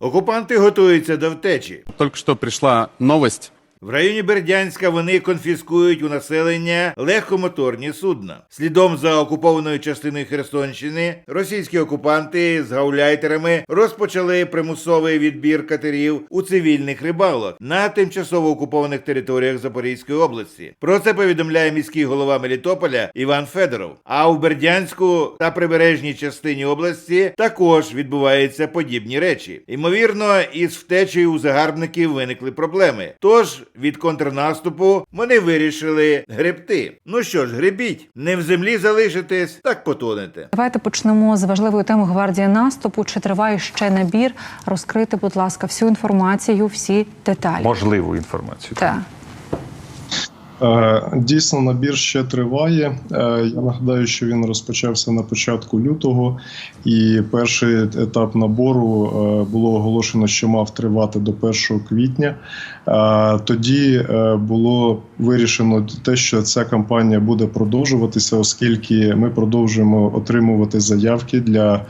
Окупанти готуються до втечі. Только что пришла новость. В районі Бердянська вони конфіскують у населення легкомоторні судна. Слідом за окупованою частиною Херсонщини російські окупанти з гауляйтерами розпочали примусовий відбір катерів у цивільних рибалок на тимчасово окупованих територіях Запорізької області. Про це повідомляє міський голова Мелітополя Іван Федоров. А у Бердянську та прибережній частині області також відбуваються подібні речі. Ймовірно, із втечею у загарбників виникли проблеми. Тож від контрнаступу вони вирішили гребти. Ну що ж, гребіть, не в землі залишитесь, так потонете. Давайте почнемо з важливої теми гвардії наступу. Чи триває ще набір? Розкрити, будь ласка, всю інформацію, всі деталі. можливу інформацію. Так. Е, Дійсно, набір ще триває. Е, Я нагадаю, що він розпочався на початку лютого, і перший етап набору е, було оголошено, що мав тривати до 1 квітня. Тоді було вирішено те, що ця кампанія буде продовжуватися, оскільки ми продовжуємо отримувати заявки для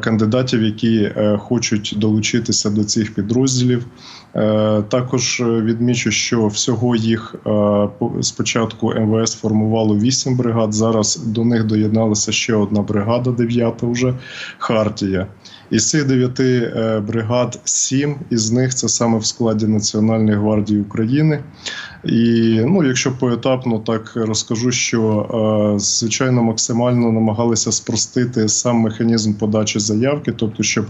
кандидатів, які хочуть долучитися до цих підрозділів. Також відмічу, що всього їх по- спочатку МВС формувало 8 бригад. Зараз до них доєдналася ще одна бригада, дев'ята вже Хартія. Із цих дев'яти е, бригад сім із них це саме в складі Національної гвардії України. І ну, якщо поетапно так розкажу, що е, звичайно максимально намагалися спростити сам механізм подачі заявки, тобто, щоб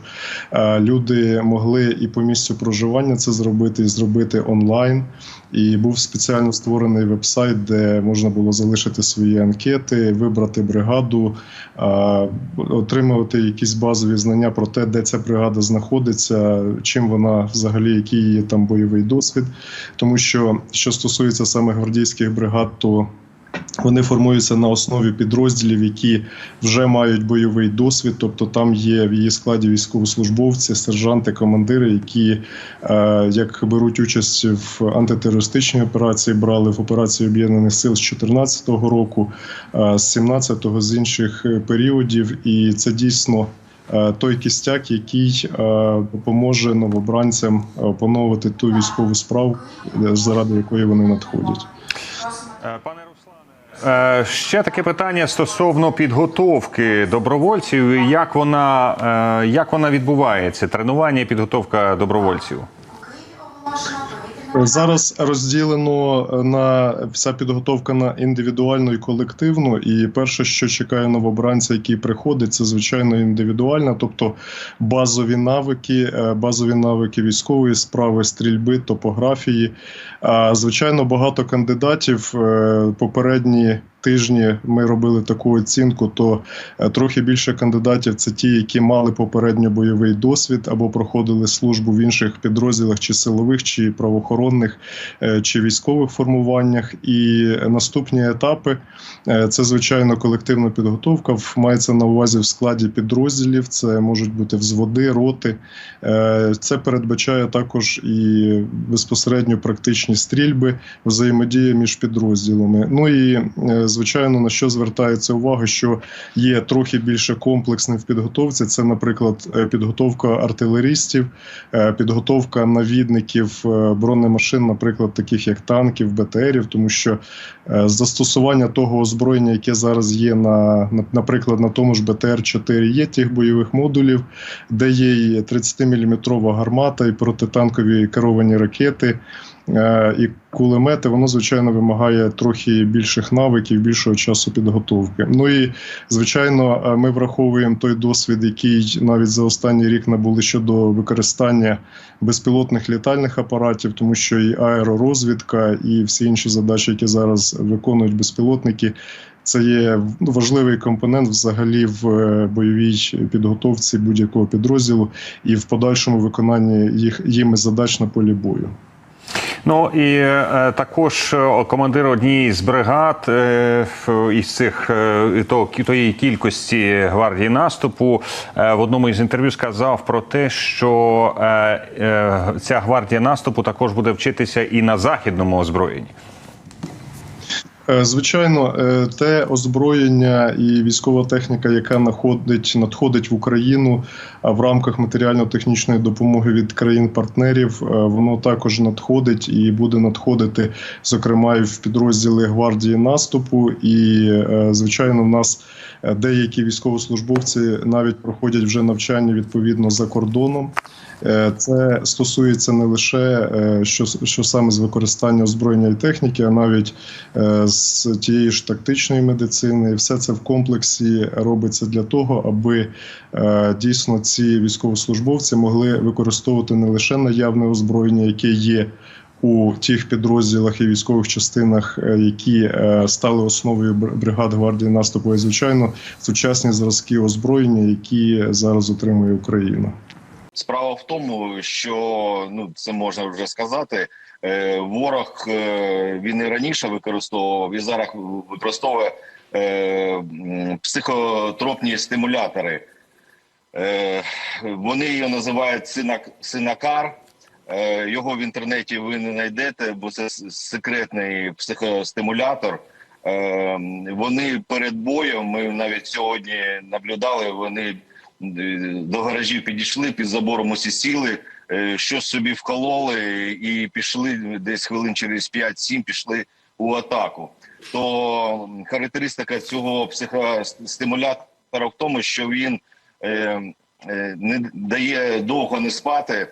е, люди могли і по місцю проживання це зробити, і зробити онлайн. І був спеціально створений веб-сайт, де можна було залишити свої анкети, вибрати бригаду, е, отримувати якісь базові знання про те, де ця бригада знаходиться, чим вона взагалі, який її там бойовий досвід. Тому що що стосується саме гвардійських бригад, то вони формуються на основі підрозділів, які вже мають бойовий досвід. Тобто там є в її складі військовослужбовці, сержанти, командири, які е, як беруть участь в антитерористичній операції, брали в операції об'єднаних сил з 2014 року, е, з 17-го, з інших е, періодів, і це дійсно. Е, Той кістяк, який е, допоможе новобранцям поновити опановувати ту військову справу, е, заради якої вони надходять. Е, Пане Руслане, е, ще таке питання стосовно підготовки добровольців. Як вона, е, як вона відбувається? Тренування підготовка добровольців? Зараз розділено е, на вся підготовка на індивідуальну і колективну. І перше, що чекає новобранця, який приходить, це звичайно індивідуальна, тобто базові навики, е, базові навики військової справи, стрільби, топографії. Звичайно, багато кандидатів е, попередні. Тижні ми робили таку оцінку, то е, трохи більше кандидатів це ті, які мали попередньо бойовий досвід або проходили службу в інших підрозділах, чи силових, чи правоохоронних, е, чи військових формуваннях. І наступні етапи е, це звичайно колективна підготовка. Мається на увазі в складі підрозділів. Це можуть бути взводи, роти. Це передбачає також і безпосередньо практичні стрільби, взаємодія між підрозділами. Ну і звичайно, на що звертається увага, що є трохи більше комплексним в підготовці. Це, наприклад, е, підготовка артилерістів, е, підготовка навідників е, бронемашин, наприклад, таких як танків, БТРів, тому що застосування того озброєння, яке зараз є на, на наприклад, на тому ж БТР-4, є тих бойових модулів, де є 30-мм гармата, і протитанкові керовані ракети. Е, І кулемети, воно звичайно вимагає трохи більших навиків, більшого часу підготовки. Ну і звичайно, е, ми враховуємо той досвід, який навіть за останній рік набули щодо використання безпілотних літальних апаратів, тому що і аеророзвідка, і всі інші задачі, які зараз виконують безпілотники. Це є ну, важливий компонент взагалі в е, бойовій підготовці будь-якого підрозділу і в подальшому виконанні їх їми задач на полі бою. Ну і е, також е, командир однієї з бригад е, із цих то, тої кількості гвардії наступу в одному із інтерв'ю сказав про те, що ця гвардія наступу також буде вчитися і на західному озброєнні. Е, Звичайно, е, те озброєння і військова техніка, яка находить, надходить в Україну в рамках матеріально-технічної допомоги від країн-партнерів, е, воно також надходить і буде надходити, зокрема, і в підрозділи гвардії наступу. І, звичайно, в нас деякі військовослужбовці навіть проходять вже навчання відповідно за кордоном. Е, Це стосується не лише е, що, що саме з використання озброєння і техніки, а навіть е, з тієї ж тактичної медицини. Все це в комплексі робиться для того, аби дійсно ці військовослужбовці могли використовувати не лише наявне озброєння, яке є. У тих підрозділах і військових частинах, які стали основою бр- бригад гвардії наступу, і звичайно сучасні зразки озброєння, які зараз отримує Україна. Справа в тому, що ну це можна вже сказати. е, Ворог е, він і раніше використовував і зараз використовує е, психотропні стимулятори. Вони його називають синак, синакар. Його в інтернеті ви не знайдете, бо це секретний психостимулятор. Вони перед боєм. Ми навіть сьогодні наблюдали. Вони до гаражів підійшли під забором усі сіли, е, щось собі вкололи і пішли десь хвилин через 5-7 пішли у атаку. То характеристика цього психостимулятора в тому, що він е, е, не дає довго не спати,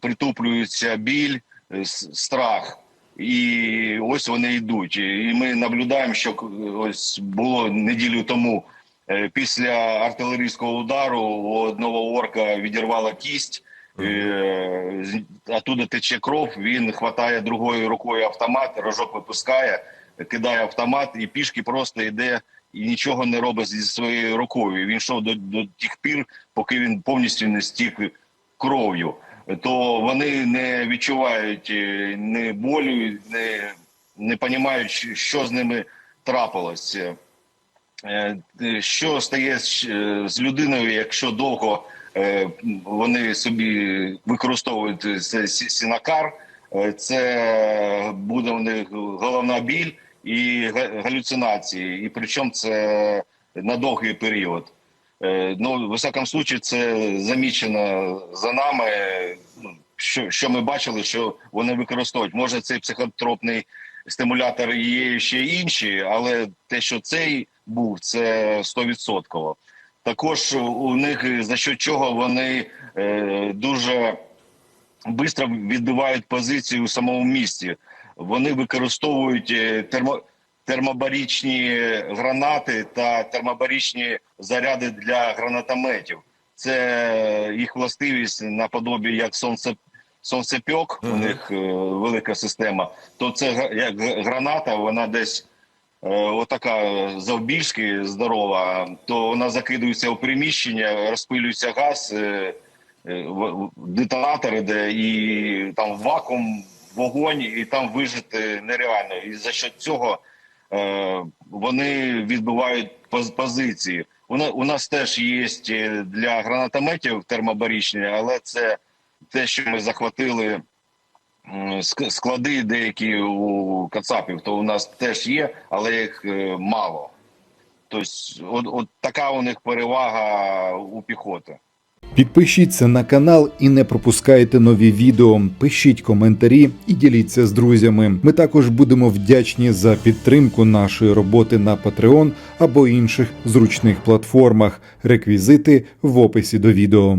притуплюється біль, страх. І ось вони йдуть. І ми наблюдаємо, що ось було неділю тому після артилерійського удару у одного орка відірвала кість. е, Оттуда тече кров. Він хватає другою рукою автомат, рожок випускає, кидає автомат і пішки просто йде і нічого не робить зі своєю рукою. Він йшов до, до тих пір, поки він повністю не стік кров'ю. То вони не відчувають е, ні болю, не, не розуміють, що з ними трапилось. Е, е, Що стає з е, людиною, якщо довго вони собі використовують сінакар, це буде у них головна біль і галюцинації, і причому це на довгий період. Ну, в всякому случаї, це замічено за нами. Ну, Що, що ми бачили, що вони використовують. Може, цей психотропний стимулятор є ще інші, але те, що цей був, це 100%. Також у них за що чого вони е, дуже швидко відбивають позицію у самому місті. Вони використовують е, термо, термобарічні гранати та термобарічні заряди для гранатометів. Це їх властивість наподобі як сонце. Сонцепьок, у них е, велика система. То це як граната, вона десь отака завбільшки здорова, то вона закидується в приміщення, розпилюється газ, е, е, детонатор іде, і там вакуум, вогонь, і там вижити нереально. І за що цього е, вони відбивають поз- позиції. У, на- у нас теж є е, для гранатометів термобарічні, але це те, що ми захватили склади деякі у Кацапів, то у нас теж є, але їх е, мало. Тобто, от, от така у них перевага у піхоти. Підпишіться на канал і не пропускайте нові відео. Пишіть коментарі і діліться з друзями. Ми також будемо вдячні за підтримку нашої роботи на Patreon або інших зручних платформах. Реквізити в описі до відео.